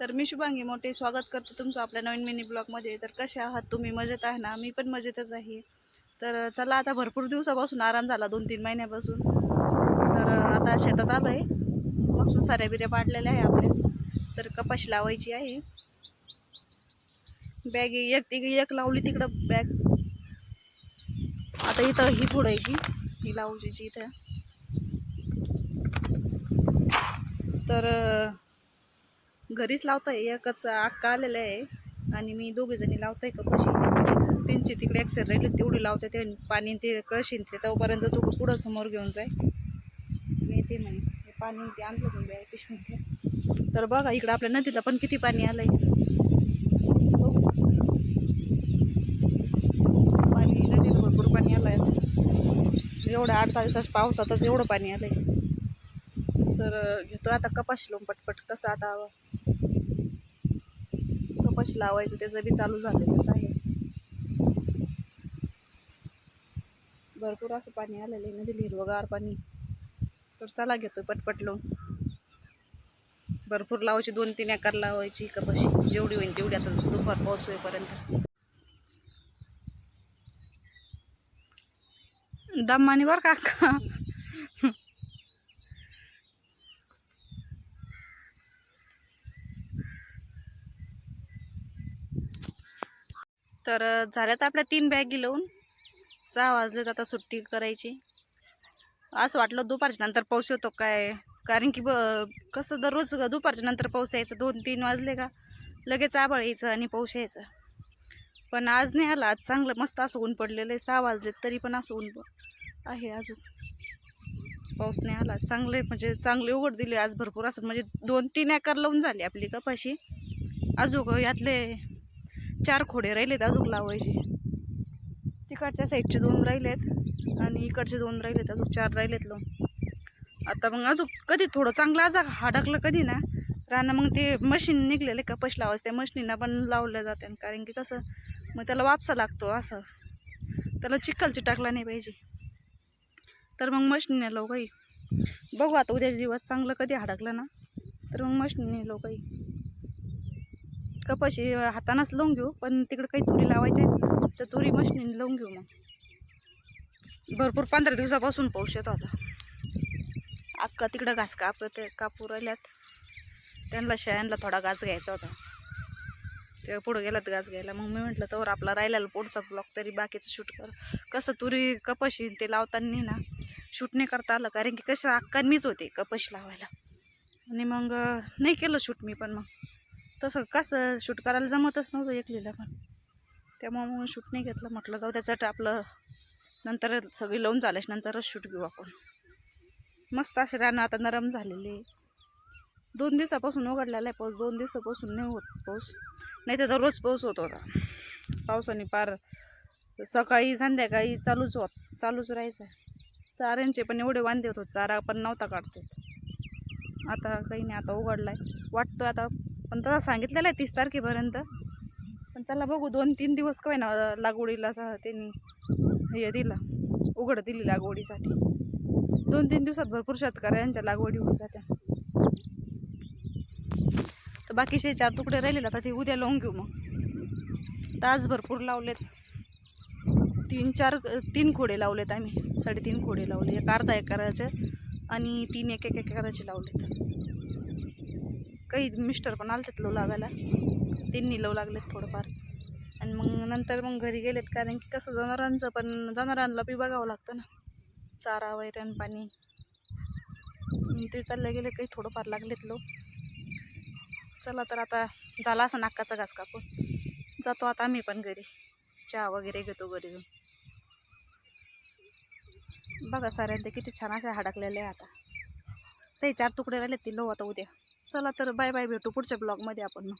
तर मी शुभांगी मोठे स्वागत करते तुमचं आपल्या नवीन मिनी ब्लॉगमध्ये तर कसे आहात तुम्ही? मजेत आहे ना? मी पण मजेतच आहे. तर चला आता भरपूर दिवसापासून आराम झाला दोन तीन महिन्यापासून. तर आता शेतात आलं आहे मस्त साऱ्या बिऱ्या पाडलेल्या आहे आपल्या. तर कपाशी लावायची आहे. बॅग एक ती एक लावली तिकडं बॅग आता इथं ही फोडायची ही लावायची इथं. तर घरीच लावताय एकच अक्का आलेलं आहे आणि मी दोघे जणी लावताय कपाशी त्यांची तिकडे एक्सर राहिली तेवढी लावते ते पाणी ते कळशीन ते तोपर्यंत तू पुढं समोर घेऊन जाय मी ते म्हणे हे पाणी ते आणलं तुम्ही बॅग पिशवीत तर बघा इकडं आपल्या नदीला पण किती पाणी आलं बघू. पाणी नदीला भरपूर पाणी आलं आहे असं. एवढं आठ तासाच पावसातच एवढं पाणी आलं आहे तर घेतो. आता कपाशी लावून पटपट कसं आता कपाशी लावायचं त्याचं बी चालू झालेलंच आहे भरपूर असं पाणी आलेलं आहे नदीला हिरवगार पाणी. तर चला घेतो पटपट लावून. भरपूर लावायची दोन तीन एकर लावायची कपाशी. जेवढी होईल तेवढी आता दुपार पाऊस होईपर्यंत. दमाने बरं का अक्का. तर झाल्या झाल्यात आपल्या तीन बॅगी लावून. सहा वाजलेत आता सुट्टी करायची. असं वाटलं दुपारच्या नंतर पाऊस येतो काय? कारण की ब कसं दररोज दुपारच्या नंतर पाऊस यायचा दोन तीन वाजले का लगेच आभाळ यायचं आणि पाऊस यायचा. पण आज नाही आला आज चांगलं मस्त असं ऊन पडलेलं आहे. सहा वाजलेत तरी पण असं ऊन आहे अजून. पाऊस नाही आला. चांगले म्हणजे चांगले उघड दिले. आज भरपूर असं म्हणजे दोन तीन एकर लावून झाली आपली कपाशी. अजून यातले चार खोडे राहिलेत अजून लावायचे. तिकडच्या साईडचे दोन राहिलेत आणि इकडचे दोन राहिलेत अजून चार राहिलेत लोक आता मग अजून कधी थोडं चांगलं आज हाडकलं कधी ना रानं मग ते मशीन निघलेले कपश लावायचं त्या मशिनींना पण लावलं जाते कारण की कसं मग त्याला वापसा लागतो असं. त्याला चिखलची टाकला नाही पाहिजे. तर मग मशिनीने लावू काही बघू आता उद्याच दिवस चांगलं कधी हाडकलं ना तर मग मशनीने लावू काही कपाशी हातानंच लावून घेऊ पण तिकडं काही तुरी लावायच्या आहेत तर तुरी मशिनीने लावून घेऊ मग. भरपूर पंधरा दिवसापासून पाऊस येतो आता. अक्का तिकडं घास कापत कापू राहिल्यात. त्यांना शेळ्यांना थोडा घास घ्यायचा होता. ते पुढं गेलात घास घ्यायला. मग मी म्हटलं तर आपला राहिलेला पुढचा ब्लॉक तरी बाकीचं शूट कर. कसं तुरी कपाशी ते लावताना ना शूट नाही करता आलं. कारण की कसं अक्का मीच होते कपाशी लावायला. आणि मग नाही केलं शूट मी पण मग. तसं कसं शूट करायला जमतच नव्हतं एकलीला पण. त्यामुळं मग शूट नाही घेतलं. म्हटलं जाऊ त्याच्यात आपलं नंतर सगळी लावून झाल्याच्या नंतरच शूट घेऊ आपण. मस्त असे रानं आता नरम झालेले. दोन दिवसापासून उघडलेला आहे पाऊस. दोन दिवसापासून नाही होत पाऊस. नाही तर दररोज पाऊस होत होता. पावसाने पार सकाळी संध्याकाळी चालूच होत चालूच राहायचं. चाऱ्यांचे पण एवढे वांदे होत चारा पण नव्हता काढतो आता काही नाही आता उघडला आहे वाटतो आता पण तसा सांगितलेला आहे तीस तारखेपर्यंत. पण चला बघू दोन तीन दिवस काय ना लागवडीला असं त्यांनी हे दिलं उघड दिली लागवडीसाठी. दोन तीन दिवसात भरपूर शेतकऱ्यांच्या लागवडी होऊन जात्या. तर बाकीचे चार तुकडे राहिलेले आता ते उद्या लावून घेऊ मग. तास भरपूर लावलेत. तीन चार तीन खोडे लावलेत आम्ही. साडेतीन खोडे लावले. एक अर्धा एकराचे आणि तीन एक एक एकराचे लावलेत. काही मिस्टर पण आलतेत लव लागायला. त्यांनी लव लागलेत थोडंफार. आणि मग नंतर मग घरी गेलेत कारण की कसं जनावरांचं पण जनावरांना बी बघावं लागतं ना. चारा वैरण पाणी. ते चालले गेले काही थोडंफार लागलेत लो चला तर आता झाला असं नाकाचा घास कापून. जातो आता आम्ही पण घरी. चहा वगैरे घेतो घरी घेऊन बघा साऱ्यांचे किती छान असे हडकलेले आहे आता. ते चार तुकडे राहिले ती लो आता उद्या. चला तर बाय बाय भेटू पुढच्या ब्लॉगमध्ये आपण.